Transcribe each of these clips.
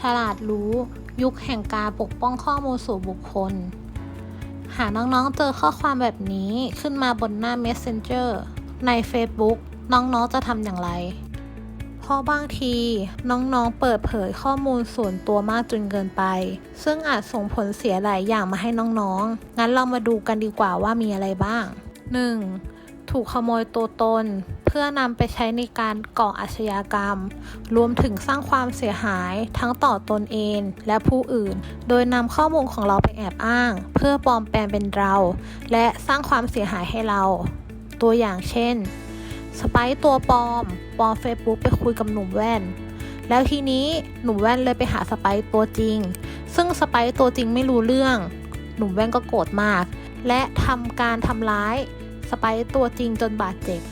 ฉลาดรู้ ยุคแห่งการปกป้องข้อมูลส่วนบุคคล หากน้องๆ เจอข้อความแบบนี้ขึ้นมาบนหน้า Messenger ใน Facebook น้องๆ จะทำอย่างไร เพราะบางทีน้องๆ เปิดเผยข้อมูลส่วนตัวมากจนเกินไป ซึ่งอาจส่งผลเสียหลายอย่างมาให้น้องๆ งั้นเรามาดูกันดีกว่าว่ามีอะไรบ้าง 1. ถูกขโมยตัวตน พื่อนำไปใช้ในการก่ออาชญากรรม รวมถึงสร้างความเสียหายทั้งต่อตนเองและผู้อื่น โดยนำข้อมูลของเราไปแอบอ้าง เพื่อปลอมแปลงเป็นเรา และสร้างความเสียหายให้เรา ตัวอย่างเช่น สไปซ์ตัวปลอม ปลอมเฟซบุ๊กไปคุยกับหนุ่มแว่น แล้วทีนี้หนุ่มแว่นเลยไปหาสไปซ์ตัวจริง ซึ่งสไปซ์ตัวจริงไม่รู้เรื่อง หนุ่มแว่นก็โกรธมาก และทำการทำร้ายสไปซ์ตัวจริงจนบาดเจ็บ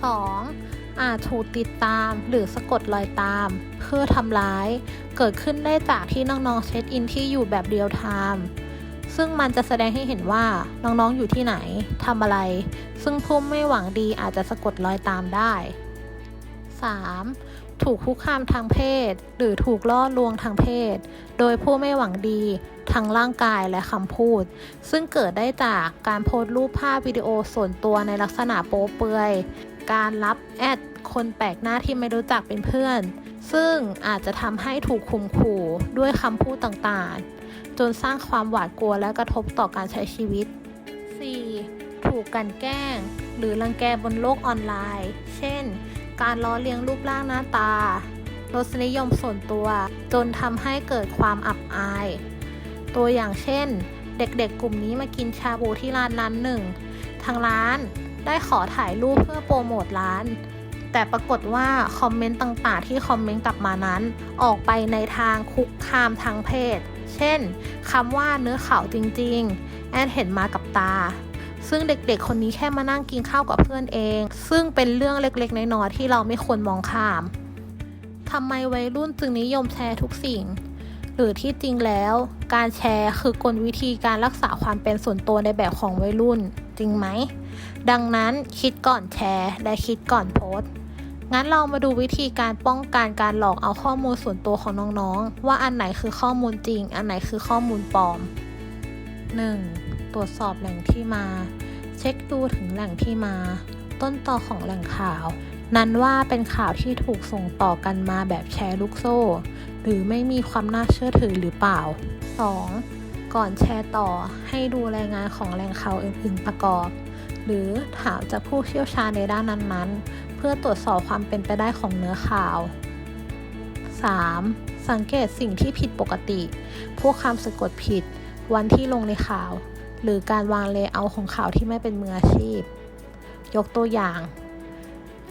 2. อาจถูกติดตามหรือสะกดรอยตาม เพื่อทำร้าย เกิดขึ้นได้จากที่น้องๆเช็คอินที่อยู่แบบเรียลไทม์ซึ่งมันจะแสดงให้เห็นว่าน้องๆอยู่ที่ไหนทำอะไร ซึ่งผู้ไม่หวังดีอาจจะสะกดรอยตามได้ 3. ถูกคุกคามทางเพศ หรือถูกล่อลวงทางเพศ โดยผู้ไม่หวังดีทางร่างกายและคำพูด ซึ่งเกิดได้จากการโพสต์รูปภาพวิดีโอส่วนตัวในลักษณะโป๊เปลือย การรับแอดคนแปลกหน้าที่ไม่รู้จักเป็นเพื่อน ซึ่งอาจจะทำให้ถูกข่มขู่ด้วยคำพูดต่างๆ จนสร้างความหวาดกลัวและกระทบต่อการใช้ชีวิต 4. ถูกกันแกล้ง หรือรังแกบนโลกออนไลน์ เช่น การล้อเลียงรูปร่างหน้าตารสนิยมส่วนตัว จนทำให้เกิดความอับอาย ตัวอย่างเช่น เด็กๆกลุ่มนี้มากินชาบูที่ร้านร้านหนึ่ง ทางร้าน ได้ขอถ่ายรูปเพื่อโปรโมทร้าน แต่ปรากฏว่าคอมเมนต์ต่างๆ ที่คอมเมนต์กลับมานั้น ออกไปในทางคุกคามทางเพศ เช่นคำว่าเนื้อขาวจริง ๆ แอนเห็นมากับตา ซึ่งเด็กๆ คนนี้แค่มานั่งกินข้าวกับเพื่อนเอง ซึ่งเป็นเรื่องเล็กๆ น้อยๆที่เราไม่ควรมองข้ามทำไมวัยรุ่นจึงนิยมแชร์ทุกสิ่ง หรือที่จริงแล้ว การแชร์คือกลวิธีการรักษาความเป็นส่วนตัวในแบบของวัยรุ่น จริงไหม ดังนั้นคิดก่อนแชร์ และคิดก่อนโพสต์งั้นเรามาดูวิธีการป้องกันการหลอกเอาข้อมูลส่วนตัวของน้องๆ ว่าอันไหนคือข้อมูลจริง อันไหนคือข้อมูลปลอม 1. ตรวจสอบแหล่งที่มา เช็คดูถึงแหล่งที่มา ต้นต่อของแหล่งข่าว นั้นว่าเป็นข่าวที่ถูกส่งต่อกันมาแบบแชร์ลูกโซ่ หรือไม่มีความน่าเชื่อถือหรือเปล่า 2. ก่อนแชร์ต่อให้ดูรายงานของแหล่งข่าวอื่นๆประกอบ หรือถามจากผู้เชี่ยวชาญในด้านนั้นๆ เพื่อตรวจสอบความเป็นไปได้ของเนื้อข่าว 3. สังเกตสิ่งที่ผิดปกติ พวกคำสะกดผิด วันที่ลงในข่าว หรือการวางเลเยอร์ของข่าวที่ไม่เป็นมืออาชีพ ยกตัวอย่าง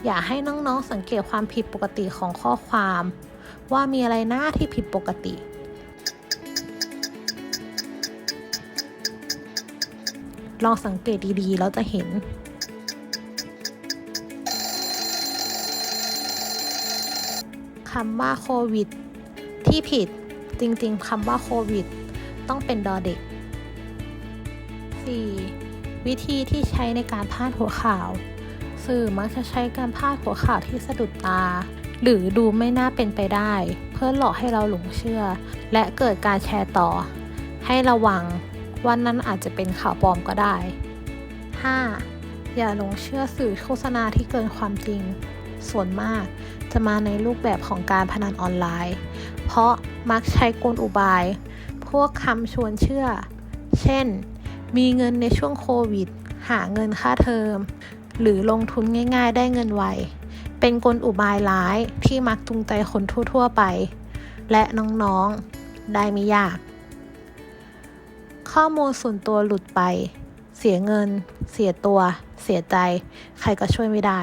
อย่าให้น้องๆสังเกตความผิดปกติของข้อความ ว่ามีอะไรหน้าที่ผิดปกติ ลองสังเกตดีๆ แล้วจะเห็นคำว่าโควิด ที่ผิดจริงๆคำว่าโควิด ต้องเป็นดอเด็ก 4. วิธีที่ใช้ในการพาดหัวข่าว สื่อมักจะใช้การพาดหัวข่าวที่สะดุดตา หรือดูไม่น่าเป็นไปได้ เพื่อหลอกให้เราหลงเชื่อ และเกิดการแชร์ต่อ ให้ระวัง วันนั้นอาจจะเป็นข่าวปลอมก็ได้ 5. อย่าหลงเชื่อสื่อโฆษณาที่เกินความจริง ส่วนมากจะมาในรูปแบบของการพนันออนไลน์ เพราะมักใช้กลอุบาย พวกคำชวนเชื่อ เช่น มีเงินในช่วงโควิด หาเงินค่าเทอม หรือลงทุนง่าย ๆ ได้เงินไว เป็นกลอุบายร้ายที่มักจูงใจคนทั่ว ๆ ไป และน้องๆ ได้ไม่ยาก ข้อมูลส่วนตัวหลุดไป เสียเงิน เสียตัว เสียใจ ใครก็ช่วยไม่ได้